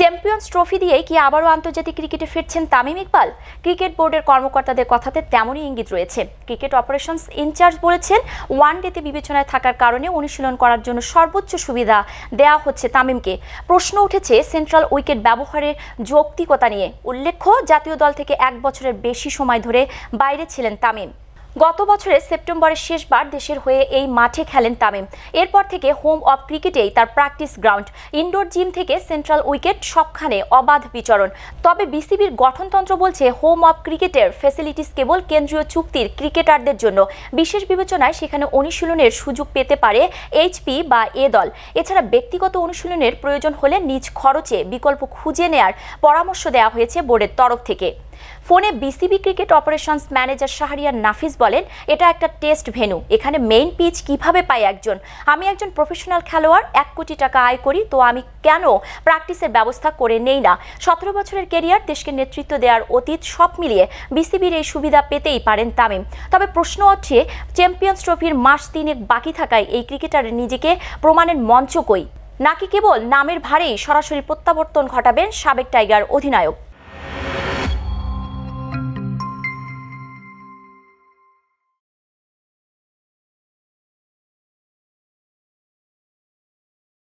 Champions trophy দিয়েই কি আবারও আন্তর্জাতিক ক্রিকেটে ফিরছেন তামিম ইকবাল? ক্রিকেট বোর্ডের কর্মকর্তাদের কথাতে তেমনই ইঙ্গিত রয়েছে। ক্রিকেট অপারেশনস ইনচার্জ বলেছেন ওয়ান ডেতে বিবেচনায় থাকার কারণে অনুশীলন করার জন্য সর্বোচ্চ সুবিধা দেওয়া হচ্ছে তামিমকে। প্রশ্ন উঠেছে, সেন্ট্রাল উইকেট ব্যবহারের যৌক্তিকতা নিয়ে। উল্লেখ্য, জাতীয় দল থেকে এক বছরের বেশি সময় ধরে বাইরে ছিলেন তামিম। গত বছরের সেপ্টেম্বরের শেষবার দেশের হয়ে এই মাঠে খেলেন তামিম। এরপর থেকে হোম অফ ক্রিকেটেই তার প্র্যাকটিস গ্রাউন্ড। ইনডোর জিম থেকে সেন্ট্রাল উইকেট সবখানে অবাধ বিচরণ। তবে বিসিবির গঠনতন্ত্র বলছে, হোম অফ ক্রিকেটের ফেসিলিটিস কেবল কেন্দ্রীয় চুক্তির ক্রিকেটারদের জন্য। বিশেষ বিবেচনায় সেখানে অনুশীলনের সুযোগ পেতে পারে এইচপি বা এ দল। এছাড়া ব্যক্তিগত অনুশীলনের প্রয়োজন হলে নিজ খরচে বিকল্প খুঁজে নেয়ার পরামর্শ দেওয়া হয়েছে বোর্ডের তরফ থেকে। ফোনে BCB cricket operations manager Shahriar Nafees বলেন, এটা একটা টেস্ট ভেন্যু। এখানে মেইন পিচ কীভাবে পায় একজন? আমি একজন প্রফেশনাল খেলোয়াড়, এক কোটি টাকা আয় করি, তো আমি কেন প্র্যাকটিসের ব্যবস্থা করে নেই না? সতেরো বছরের কেরিয়ার দেশকে নেতৃত্ব দেওয়ার অতীত সব মিলিয়ে বিসিবির এই সুবিধা পেতেই পারেন তামিম। তবে প্রশ্ন হচ্ছে চ্যাম্পিয়ন্স ট্রফির মাস তিনেক বাকি থাকায় এই ক্রিকেটারের নিজেকে প্রমাণের মঞ্চ কই? নাকি কেবল নামের ভারেই সরাসরি প্রত্যাবর্তন ঘটাবেন সাবেক টাইগার অধিনায়ক?